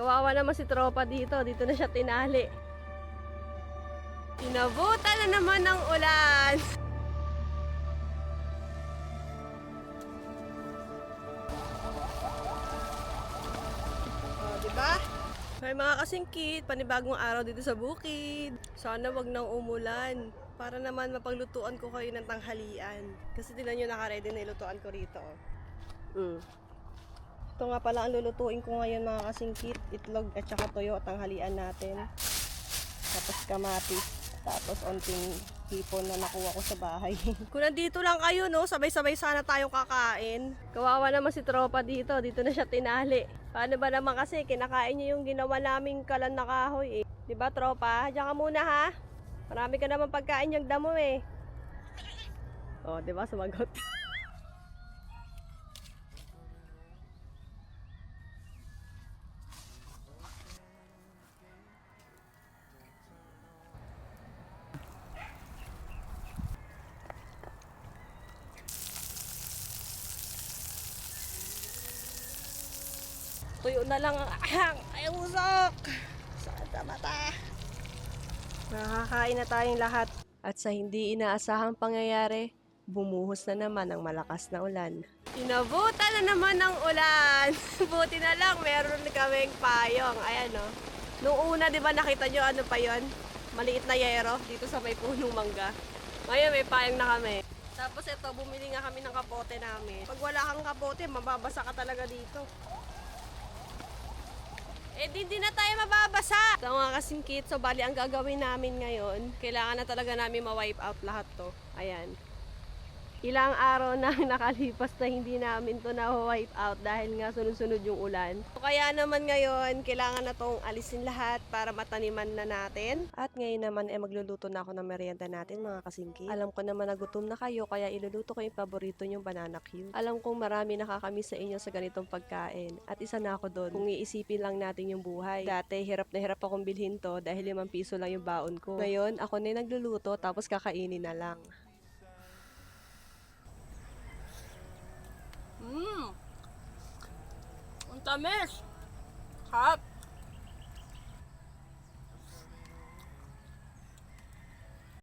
Kawawa naman si tropa dito. Dito na siya tinali. Inabutan na naman ng ulan. Oh, di ba? May mga kasingkit, panibagong araw dito sa bukid. Sana wag nang umulan. Para naman mapaglutuan ko kayo ng tanghalian. Kasi tinan nyo nakaredy na ilutuan ko rito. oh. Mm. Ito nga pala ang lulutuin ko ngayon mga kasingkit. Itlog at saka toyo at tanghalian natin. Tapos kamatis. Tapos onting hipon na nakuha ko sa bahay. Kung nandito lang kayo, no, sabay-sabay sana tayo kakain. Kawawa naman si tropa dito. Dito na siya tinali. Paano ba naman kasi, kinakain niya yung ginawa naming kalan na kahoy eh. Di ba tropa? Diyan ka muna ha. Marami ka naman pagkain yung damo eh. Oh, di ba? Sumagot. Tuyo na lang ang ahang. Ay, usok! Sa mata. Nakakain na tayong lahat. At sa hindi inaasahang pangyayari, bumuhos na naman ang malakas na ulan. Inabutan na naman ng ulan. Buti na lang, meron kaming payong. Ayan o. Nung una, di ba nakita nyo ano pa yon? Maliit na yero dito sa may punong mangga. Ngayon, may payong na kami. Tapos ito, bumili nga kami ng kapote namin. Pag wala kang kapote, mababasa ka talaga dito. Eh, di, di na tayo mababasa. Ito mga kasingkit, so bali ang gagawin namin ngayon, kailangan na talaga namin ma-wipe out lahat to. Ayan. Ilang araw na nakalipas na hindi namin to na-wipe out dahil nga sunod-sunod yung ulan. So, kaya naman ngayon, kailangan na tong alisin lahat para mataniman na natin. At ngayon naman, eh, magluluto na ako ng merienda natin mga kasingkit. Alam ko naman nagutom na kayo, kaya iluluto ko yung paborito nyong banana cue. Alam kong marami nakakamiss sa inyo sa ganitong pagkain. At isa na ako doon. Kung iisipin lang natin yung buhay. Dati, hirap na hirap akong bilhin to dahil limang piso lang yung baon ko. Ngayon, ako na yung nagluluto tapos kakainin na lang. amém, Rápido.